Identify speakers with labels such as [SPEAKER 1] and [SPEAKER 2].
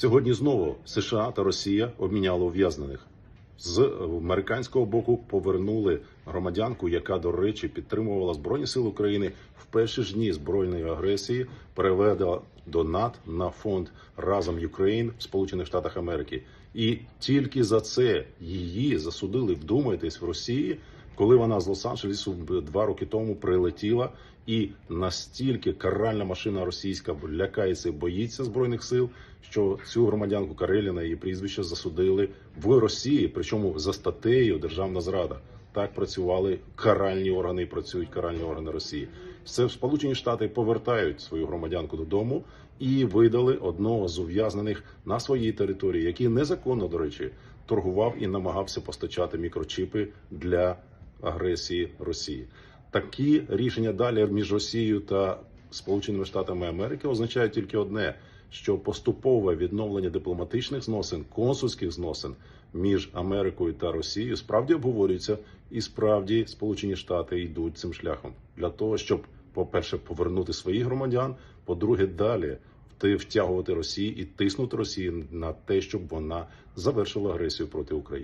[SPEAKER 1] Сьогодні знову США та Росія обміняли ув'язнених. З американського боку повернули громадянку, яка, до речі, підтримувала Збройні Сили України в перші ж дні збройної агресії, переведла донат на фонд разом Юкрейн в Сполучених Штатах Америки. І тільки за це її засудили. Вдумайтесь в Росії, коли вона з Лос-Анджелесу два роки тому прилетіла, і настільки каральна машина російська лякається і боїться збройних сил, що цю громадянку Кареліна її прізвище засудили в Росії, причому за статтею Державна зрада. Так працювали каральні органи працюють каральні органи Росії. Це Сполучені Штати повертають свою громадянку додому і видали одного з ув'язнених на своїй території, який незаконно, до речі, торгував і намагався постачати мікрочіпи для агресії Росії. Такі рішення далі між Росією та Сполученими Штатами Америки означають тільки одне: що поступове відновлення дипломатичних зносин, консульських зносин між Америкою та Росією справді обговорюється, і справді Сполучені Штати йдуть цим шляхом для того, щоб, по-перше, повернути своїх громадян, по-друге, далі втягувати Росію і тиснути Росію на те, щоб вона завершила агресію проти України.